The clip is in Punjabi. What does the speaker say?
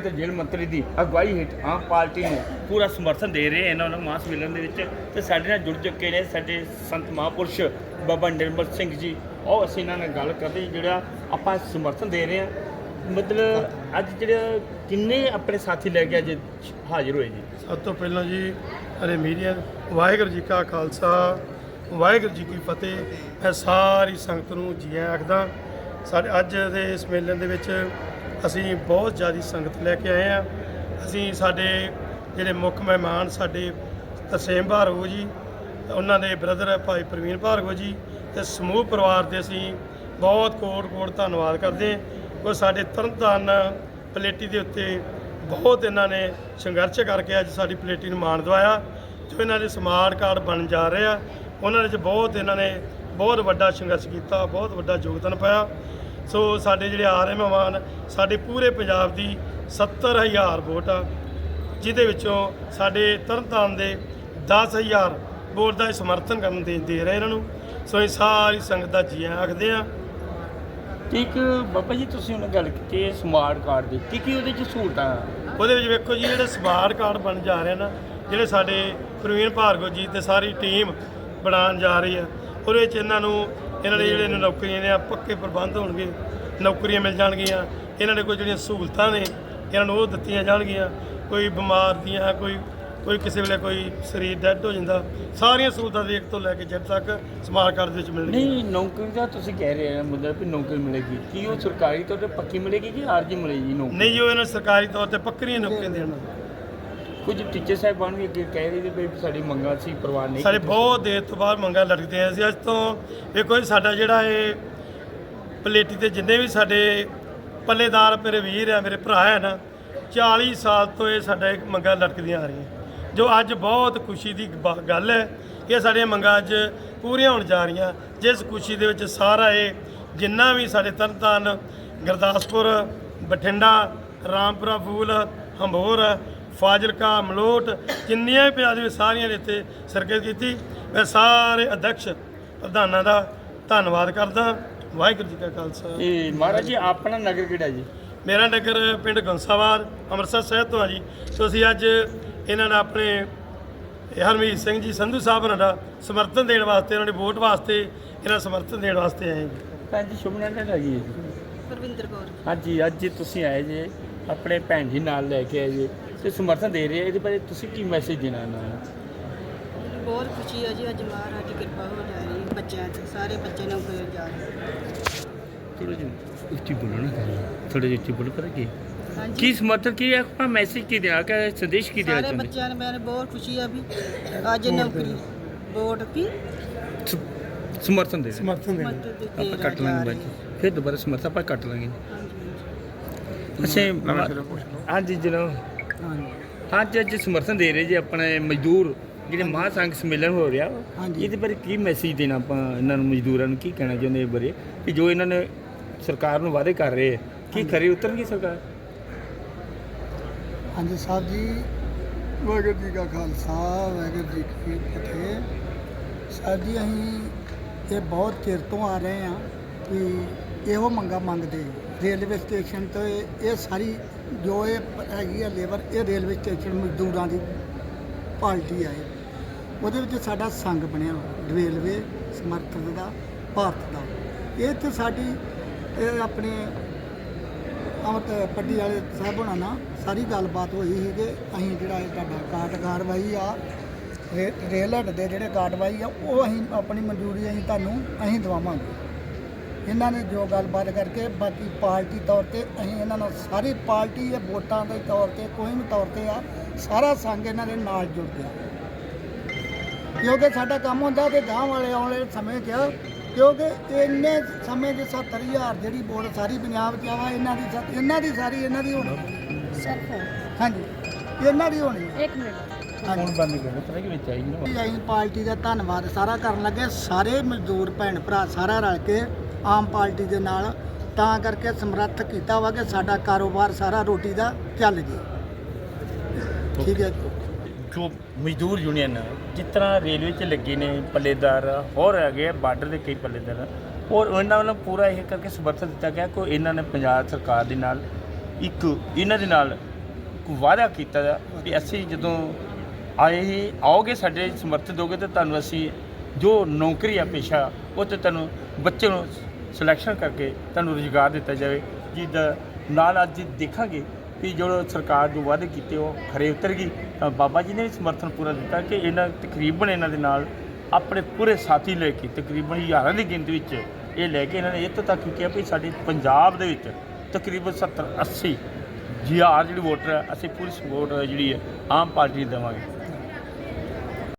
ਅਤੇ ਜੇਲ੍ਹ ਮੰਤਰੀ ਦੀ ਅਗਵਾਈ ਹੇਠ ਆਮ ਪਾਰਟੀ ਨੂੰ ਪੂਰਾ ਸਮਰਥਨ ਦੇ ਰਹੇ ਇਹਨਾਂ ਨੂੰ ਮਾਸ ਮਿਲਣ ਦੇ ਵਿੱਚ। ਤੇ ਸਾਡੇ ਨਾਲ ਜੁੜ ਚੁੱਕੇ ਨੇ ਸਾਡੇ ਸੰਤ ਮਹਾਂਪੁਰਸ਼ ਬਾਬਾ ਨਿਰਮਲ ਸਿੰਘ ਜੀ। ਉਹ ਅਸੀਂ ਇਹਨਾਂ ਨਾਲ ਗੱਲ ਕਰਦੇ ਜਿਹੜਾ ਆਪਾਂ ਸਮਰਥਨ ਦੇ ਰਹੇ ਹਾਂ। ਮਤਲਬ ਅੱਜ ਜਿਹੜਾ ਕਿੰਨੇ ਆਪਣੇ ਸਾਥੀ ਲੈ ਕੇ ਅੱਜ ਹਾਜ਼ਰ ਹੋਏ ਜੀ? ਸਭ ਤੋਂ ਪਹਿਲਾਂ ਜੀ ਅਰੇ ਮੀਡੀਆ, ਵਾਹਿਗੁਰੂ ਜੀ ਕਾ ਖਾਲਸਾ, ਵਾਹਿਗੁਰੂ ਜੀ ਕੀ ਫਤਿਹ। ਮੈਂ ਸਾਰੀ ਸੰਗਤ ਨੂੰ ਜੀ ਆਖਦਾ, ਸਾਡੇ ਅੱਜ ਦੇ ਇਸ ਮੇਲੇ ਦੇ ਵਿੱਚ ਅਸੀਂ ਬਹੁਤ ਜ਼ਿਆਦਾ ਸੰਗਤ ਲੈ ਕੇ ਆਏ ਆ। ਅਸੀਂ ਸਾਡੇ ਜਿਹੜੇ ਮੁੱਖ ਮਹਿਮਾਨ ਸਾਡੇ ਤਰਸੇਮ ਭਾਰਗੋ ਜੀ, ਉਹਨਾਂ ਦੇ ਬ੍ਰਦਰ ਭਾਈ ਪ੍ਰਵੀਨ ਭਾਰਗੋ ਜੀ ਤੇ ਸਮੂਹ ਪਰਿਵਾਰ ਦੇ ਅਸੀਂ ਬਹੁਤ ਕੋਟ ਕੋਟ ਧੰਨਵਾਦ ਕਰਦੇ ਹਾਂ। ਉਹ ਸਾਡੇ ਤਰਨਤਾਰਨ ਪਲੇਟੀ ਦੇ ਉੱਤੇ ਬਹੁਤ ਇਹਨਾਂ ਨੇ ਸੰਘਰਸ਼ ਕਰਕੇ ਅੱਜ ਸਾਡੀ ਪਲੇਟੀ ਨੂੰ ਮਾਣ ਦਵਾਇਆ, ਜੋ ਇਹਨਾਂ ਦੇ ਸਮਾਰਟ ਕਾਰਡ ਬਣ ਜਾ ਰਹੇ ਆ। ਉਹਨਾਂ ਵਿੱਚ ਬਹੁਤ ਇਹਨਾਂ ਨੇ ਬਹੁਤ ਵੱਡਾ ਸੰਘਰਸ਼ ਕੀਤਾ, ਬਹੁਤ ਵੱਡਾ ਯੋਗਦਾਨ ਪਾਇਆ। ਸੋ ਸਾਡੇ ਜਿਹੜੇ ਆ ਰਹੇ ਮਹਿਮਾਨ ਸਾਡੇ ਪੂਰੇ ਪੰਜਾਬ ਦੀ 70000 ਵੋਟ ਆ ਜਿਹਦੇ ਵਿੱਚੋਂ ਸਾਡੇ ਤਰਨਤਾਰਨ ਦੇ 10000 ਵੋਟ ਦਾ ਸਮਰਥਨ ਕਰਨ ਦੇ ਦੇ ਰਹੇ ਇਹਨਾਂ ਨੂੰ ਸੋ ਇਹ ਸਾਰੀ ਸੰਗਤ ਦਾ ਜੀ ਆਖਦੇ ਆ ਇੱਕ ਬਾਬਾ ਜੀ ਤੁਸੀਂ ਉਹਨਾਂ ਗੱਲ ਕੀਤੀ ਹੈ ਸਮਾਰਟ ਕਾਰਡ ਦੀ ਕੀ ਕੀ ਉਹਦੇ ਚ ਸਹੂਲਤਾਂ? ਉਹਦੇ ਵਿੱਚ ਵੇਖੋ ਜੀ ਜਿਹੜੇ ਸਮਾਰਟ ਕਾਰਡ ਬਣ ਜਾ ਰਹੇ ਨਾ ਜਿਹੜੇ ਸਾਡੇ ਪ੍ਰਵੀਨ ਭਾਰਗੋ ਜੀ ਤੇ ਸਾਰੀ ਟੀਮ ਬਣਾਉਣ ਜਾ ਰਹੀ ਆ ਉਹਦੇ ਵਿੱਚ ਇਹਨਾਂ ਨੂੰ ਇਹਨਾਂ ਦੇ ਜਿਹੜੇ ਨੌਕਰੀਆਂ ਨੇ ਆ ਪੱਕੇ ਪ੍ਰਬੰਧ ਹੋਣਗੇ ਨੌਕਰੀਆਂ ਮਿਲ ਜਾਣਗੀਆਂ। ਇਹਨਾਂ ਦੇ ਕੋਈ ਜਿਹੜੀਆਂ ਸਹੂਲਤਾਂ ਨੇ ਇਹਨਾਂ ਨੂੰ ਉਹ ਦਿੱਤੀਆਂ ਜਾਣਗੀਆਂ। ਕੋਈ ਬਿਮਾਰ ਦੀਆਂ ਕੋਈ ਕੋਈ ਕਿਸੇ ਵੇਲੇ ਕੋਈ ਸਰੀਰ ਡੈੱਡ ਹੋ ਜਾਂਦਾ ਸਾਰੀਆਂ ਸਹੂਲਤਾਂ ਦੇ ਇੱਕ ਤੋਂ ਲੈ ਕੇ ਜਦ ਤੱਕ ਸਮਾਰਟ ਕਾਰਡ ਦੇ ਵਿੱਚ ਮਿਲਣਗੀਆਂ। ਨਹੀਂ ਨੌਕਰੀ ਦਾ ਤੁਸੀਂ ਕਹਿ ਰਹੇ ਹੋ ਮਤਲਬ ਵੀ ਨੌਕਰੀ ਮਿਲੇਗੀ। ਕੀ ਉਹ ਸਰਕਾਰੀ ਤੌਰ ਤੇ ਪੱਕੀ ਮਿਲੇਗੀ ਕਿ ਆਰਜੀ ਮਿਲੇਗੀ ਨੌਕਰੀ? ਨਹੀਂ ਜੋ ਇਹਨਾਂ ਸਰਕਾਰੀ ਤੌਰ ਤੇ ਪੱਕਰੀਆਂ ਨੌਕਰੀਆਂ ਦੇਣ। ਕੁਝ ਟੀਚਰ ਸਾਹਿਬਾਨ ਵੀ ਅੱਗੇ ਕਹਿ ਰਹੇ ਨੇ ਵੀ ਸਾਡੀ ਮੰਗਾਂ ਸੀ ਪ੍ਰਵਾਨ ਨਹੀਂ ਸਾਡੇ। ਬਹੁਤ ਦੇਰ ਤੋਂ ਬਾਅਦ ਮੰਗਾਂ ਲਟਕਦੇ ਆ ਸੀ। ਅੱਜ ਤੋਂ ਵੇਖੋ ਜੀ ਸਾਡਾ ਜਿਹੜਾ ਇਹ ਪਲੇਟੀ ਤੇ ਜਿੰਨੇ ਵੀ ਸਾਡੇ ਪੱਲੇਦਾਰ ਮੇਰੇ ਵੀਰ ਆ ਮੇਰੇ ਭਰਾ ਹੈ ਨਾ 40 ਸਾਲ ਤੋਂ ਇਹ ਸਾਡਾ ਇੱਕ ਮੰਗਾਂ ਲਟਕਦੀਆਂ ਆ ਰਹੀਆਂ। ਜੋ ਅੱਜ ਬਹੁਤ ਖੁਸ਼ੀ ਦੀ ਗੱਲ ਹੈ ਇਹ ਸਾਡੀਆਂ ਮੰਗਾਂ ਅੱਜ ਪੂਰੀਆਂ ਹੋਣ ਜਾ ਰਹੀਆਂ। ਜਿਸ ਖੁਸ਼ੀ ਦੇ ਵਿੱਚ ਸਾਰਾ ਇਹ ਜਿੰਨਾ ਵੀ ਸਾਡੇ ਤਰਨਤਾਰਨ ਗੁਰਦਾਸਪੁਰ ਬਠਿੰਡਾ ਰਾਮਪੁਰਾ ਫੂਲ ਹੰਬੋਰ ਫਾਜ਼ਿਲਕਾ ਮਲੋਟ ਜਿੰਨੀਆਂ ਵੀ ਪੰਜਾਬ ਦੇ ਵਿੱਚ ਸਾਰੀਆਂ ਨੇ ਇੱਥੇ ਸਰਕਤ ਕੀਤੀ। ਮੈਂ ਸਾਰੇ ਅਧਿਕਸ਼ ਪ੍ਰਧਾਨਾਂ ਦਾ ਧੰਨਵਾਦ ਕਰਦਾ। ਵਾਹਿਗੁਰੂ ਜੀ ਕਾ ਖਾਲਸਾ। ਇਹ ਮਹਾਰਾਜ ਜੀ ਆਪਣਾ ਨਗਰ ਕਿਹੜਾ ਜੀ? ਮੇਰਾ ਨਗਰ ਪਿੰਡ ਗੰਸਾਵਾਰ ਅੰਮ੍ਰਿਤਸਰ ਸ਼ਹਿਰ ਤੋਂ ਆ ਜੀ। ਸੋ ਅਸੀਂ ਅੱਜ ਇਹਨਾਂ ਦਾ ਆਪਣੇ ਹਰਮੀਤ ਸਿੰਘ ਜੀ ਸੰਧੂ ਸਾਹਿਬ ਉਹਨਾਂ ਦਾ ਸਮਰਥਨ ਦੇਣ ਵਾਸਤੇ ਉਹਨਾਂ ਦੀ ਵੋਟ ਵਾਸਤੇ ਇਹਨਾਂ ਦਾ ਸਮਰਥਨ ਦੇਣ ਵਾਸਤੇ ਆਏ ਜੀ। ਭੈਣ ਜੀ ਸ਼ੁਭ ਨਾਮ ਤੁਹਾਡਾ ਜੀ? ਪਰਵਿੰਦਰ ਕੌਰ। ਹਾਂਜੀ ਅੱਜ ਤੁਸੀਂ ਆਏ ਜੇ ਆਪਣੇ ਭੈਣ ਜੀ ਨਾਲ ਲੈ ਕੇ ਆਏ ਜੇ। ਤੇ ਸਮਰਥਨ ਦੇ ਰਹੇ ਆ। ਇਹਦੇ ਬਾਰੇ ਤੁਸੀਂ ਕੀ ਮੈਸੇਜ ਦੇਣਾ ਇਹਨਾਂ ਨੂੰ? ਬਹੁਤ ਖੁਸ਼ੀ ਹੈ ਜੀ ਅੱਜ ਮਹਾਰਾਜ ਦੀ ਕਿਰਪਾ ਹੋ ਜਾ ਰਹੀ ਹੈ ਬੱਚਿਆਂ 'ਤੇ ਸਾਰੇ ਬੱਚੇ ਨੌਕਰੀ ਜਾ ਰਹੇ ਥੋੜਾ ਜਿਹਾ ਉੱਚੀ ਬੋਲੋ ਨਾ ਥੋੜਾ ਜਿਹਾ ਉੱਚੀ ਬੋਲੋ ਕਰਾਂਗੇ ਕੀ? ਹਾਂਜੀ। ਸਮਰਥਨ ਕੀ ਹੈ? ਆਪਾਂ ਮੈਸੇਜ ਕੀ ਦੇਣਾ ਕਿ ਸੰਦੇਸ਼ ਕੀ ਦੇਣਾ ਸਾਰੇ ਚਾਹੁੰਦੇ ਬੱਚਿਆਂ ਨੇ ਮੈਨੂੰ ਬਹੁਤ ਖੁਸ਼ੀ ਆ ਵੀ ਅੱਜ ਨੌਕਰੀ ਵੋਟ ਕੀ? ਸ- ਸਮਰਥਨ ਦੇ ਰਹੇ। ਸਮਰਥਨ ਦੇਣ ਮਦਦ ਦੇ ਆਪਾਂ ਕੇ ਕੱਟ ਲਾਂਗੇ ਬਾਅਦ 'ਚ। ਫਿਰ ਦੁਬਾਰਾ ਸਮਰਥਨ ਆਪਾਂ ਕੱਟ ਲਾਂਗੇ। ਅੱਛਾ ਹਾਂਜੀ ਜਨਾਬ। ਹਾਂਜੀ। ਅੱਜ ਸਮਰਥਨ ਦੇ ਰਹੇ ਜੀ ਆਪਣੇ ਮਜ਼ਦੂਰ ਜਿਹੜੇ ਮਹਾਂਸੰਘ ਸੰਮੇਲਨ ਹੋ ਰਿਹਾ। ਹਾਂਜੀ। ਇਹਦੇ ਬਾਰੇ ਕੀ ਮੈਸੇਜ ਦੇਣਾ ਆਪਾਂ ਇਹਨਾਂ ਨੂੰ ਮਜ਼ਦੂਰਾਂ ਨੂੰ? ਕੀ ਕਹਿਣਾ ਚਾਹੁੰਦੇ ਇਹ ਬਾਰੇ? ਕਿ ਜੋ ਇਹਨਾਂ ਨੇ ਸਰਕਾਰ ਨੂੰ ਵਾਅਦੇ ਕਰ ਰਹੇ ਆ ਕੀ ਖਰੀ ਉਤਰਨਗੀ ਸਰਕਾਰ? ਹਾਂਜੀ ਸਾਹਿਬ ਜੀ ਵਾਹਿਗੁਰੂ ਜੀ ਕਾ ਖਾਲਸਾ ਵਾਹਿਗੁਰੂ ਜੀ ਕੀ ਫਤਿਹ। ਸਾਹਿਬ ਜੀ ਅਸੀਂ ਇਹ ਬਹੁਤ ਚਿਰ ਤੋਂ ਆ ਰਹੇ ਹਾਂ ਕਿ ਇਹੋ ਮੰਗਾ ਮੰਗਦੇ ਰੇਲਵੇ ਸਟੇਸ਼ਨ ਤੇ ਇਹ ਸਾਰੀ ਜੋ ਇਹ ਹੈਗੀ ਆ ਲੇਬਰ, ਇਹ ਰੇਲਵੇ ਸਟੇਸ਼ਨ ਮਜ਼ਦੂਰਾਂ ਦੀ ਪਾਰਟੀ ਆ ਇਹ। ਉਹਦੇ ਵਿੱਚ ਸਾਡਾ ਸੰਘ ਬਣਿਆ ਰੇਲਵੇ ਸਮਰਥਨ ਦਾ, ਭਾਰਤ ਦਾ। ਇਹ ਤੇ ਸਾਡੀ, ਇਹ ਆਪਣੇ ਅਮਤ ਪੱਟੀ ਵਾਲੇ ਸਾਹਿਬ ਹੋਣਾ ਨਾਲ ਸਾਰੀ ਗੱਲਬਾਤ ਹੋਈ ਸੀ ਕਿ ਅਸੀਂ ਜਿਹੜਾ ਇਹ ਤੁਹਾਡਾ ਕਾਰਡ ਕਾਰਵਾਈ ਆ ਰੇ- ਰੇਲ ਹੱਡ ਦੇ ਜਿਹੜੇ ਕਾਰਵਾਈ ਆ, ਉਹ ਅਸੀਂ ਆਪਣੀ ਮਨਜ਼ੂਰੀ ਅਸੀਂ ਤੁਹਾਨੂੰ, ਅਸੀਂ ਦਵਾਵਾਂਗੇ। ਇਹਨਾਂ ਨੇ ਜੋ ਗੱਲਬਾਤ ਕਰਕੇ ਬਾਕੀ ਪਾਰਟੀ ਤੌਰ ਤੇ ਅਸੀਂ ਇਹਨਾਂ ਨਾਲ ਸਾਰੀ ਪਾਰਟੀ ਦੇ ਵੋਟਾਂ ਦੇ ਤੌਰ ਤੇ ਕੋਈ ਵੀ ਤੌਰ ਤੇ ਆ ਸਾਰਾ ਸੰਘ ਇਹਨਾਂ ਦੇ ਨਾਲ ਜੁੜ ਗਿਆ। ਕਿਉਂਕਿ ਸਾਡਾ ਕੰਮ ਹੁੰਦਾ ਤੇ ਗਾਂਵ ਵਾਲੇ ਆਉਣ ਵਾਲੇ ਸਮੇਂ 'ਚ ਕਿਉਂਕਿ ਇੰਨੇ ਸਮੇਂ 'ਚ 70000 ਜਿਹੜੀ ਵੋਟ ਸਾਰੀ ਪੰਜਾਬ 'ਚ ਆਵਾ ਇਹਨਾਂ ਦੀ ਸਾ- ਇਹਨਾਂ ਦੀ ਸਾਰੀ ਇਹਨਾਂ ਦੀ ਹੋਣੀ। ਹਾਂਜੀ ਇਹਨਾਂ ਦੀ ਹੋਣੀ। ਇੱਕ ਮਿੰਟ। ਹੁਣ ਬੰਦ ਕਰੋ ਤਰ੍ਹਾਂ ਕਿ ਵਿੱਚ ਆਈ ਨਾ। ਅਸੀਂ ਪਾਰਟੀ ਦਾ ਧੰਨਵਾਦ ਸਾਰਾ ਕਰਨ ਲੱਗੇ ਸਾਰੇ ਮਜ਼ਦੂਰ ਭੈਣ ਭਰਾ ਸਾਰਾ ਰਲ ਕੇ ਆਮ ਪਾਰਟੀ ਦੇ ਨਾਲ, ਤਾਂ ਕਰਕੇ ਸਮਰੱਥ ਕੀਤਾ ਵਾ ਕਿ ਸਾਡਾ ਕਾਰੋਬਾਰ ਸਾਰਾ ਰੋਟੀ ਦਾ ਚੱਲ ਜੇ। ਠੀਕ ਹੈ ਜੋ। ਮਜ਼ਦੂਰ ਯੂਨੀਅਨ ਜਿਸ ਤਰ੍ਹਾਂ ਰੇਲਵੇ 'ਚ ਲੱਗੇ ਨੇ ਪੱਲੇਦਾਰ, ਹੋਰ ਹੈਗੇ ਆ ਬਾਰਡਰ ਦੇ ਕਈ ਪੱਲੇਦਾਰ, ਔਰ ਉਹਨਾਂ ਵੱਲੋਂ ਪੂਰਾ ਇਹ ਕਰਕੇ ਸਮਰਥਨ ਦਿੱਤਾ ਗਿਆ ਕਿ ਇਹਨਾਂ ਨੇ ਪੰਜਾਬ ਸਰਕਾਰ ਦੇ ਨਾਲ ਇੱਕ, ਇਹਨਾਂ ਦੇ ਨਾਲ ਵਾਅਦਾ ਕੀਤਾ ਵੀ ਅਸੀਂ ਜਦੋਂ ਆਏ ਹੀ ਆਓਗੇ ਸਾਡੇ ਸਮਰਥਨ ਦੋਗੇ ਤੇ ਤੁਹਾਨੂੰ ਅਸੀਂ ਜੋ ਨੌਕਰੀ ਆ ਪੇਸ਼ਾ, ਉਹ ਤੇ ਤੁਹਾਨੂੰ ਬੱਚੇ ਨੂੰ ਸਿਲੈਕਸ਼ਨ ਕਰਕੇ ਤੁਹਾਨੂੰ ਰੁਜ਼ਗਾਰ ਦਿੱਤਾ ਜਾਵੇ ਜਿਹਦਾ ਨਾਲ ਅੱਜ ਦੇਖਾਂਗੇ ਕਿ ਜੋ ਸਰਕਾਰ ਜੋ ਵਾਅਦੇ ਕੀਤੇ ਉਹ ਖਰੇ ਉਤਰ ਗਈ, ਤਾਂ ਬਾਬਾ ਜੀ ਨੇ ਵੀ ਸਮਰਥਨ ਪੂਰਾ ਦਿੱਤਾ ਕਿ ਇਹਨਾਂ ਤਕਰੀਬਨ ਇਹਨਾਂ ਦੇ ਨਾਲ ਆਪਣੇ ਪੂਰੇ ਸਾਥੀ ਲੈ ਕੇ ਤਕਰੀਬਨ ਹਜ਼ਾਰਾਂ ਦੀ ਗਿਣਤੀ ਵਿੱਚ ਇਹ ਲੈ ਕੇ ਇਹਨਾਂ ਨੇ ਇੱਥੋਂ ਤੱਕ ਕਿਹਾ ਵੀ ਸਾਡੇ ਪੰਜਾਬ ਦੇ ਵਿੱਚ ਤਕਰੀਬਨ 70 80 ਹਜ਼ਾਰ ਜਿਹੜੀ ਵੋਟਰ ਹੈ, ਅਸੀਂ ਪੂਰੀ ਸਪੋਰਟ ਜਿਹੜੀ ਹੈ ਆਮ ਪਾਰਟੀ ਦੇਵਾਂਗੇ।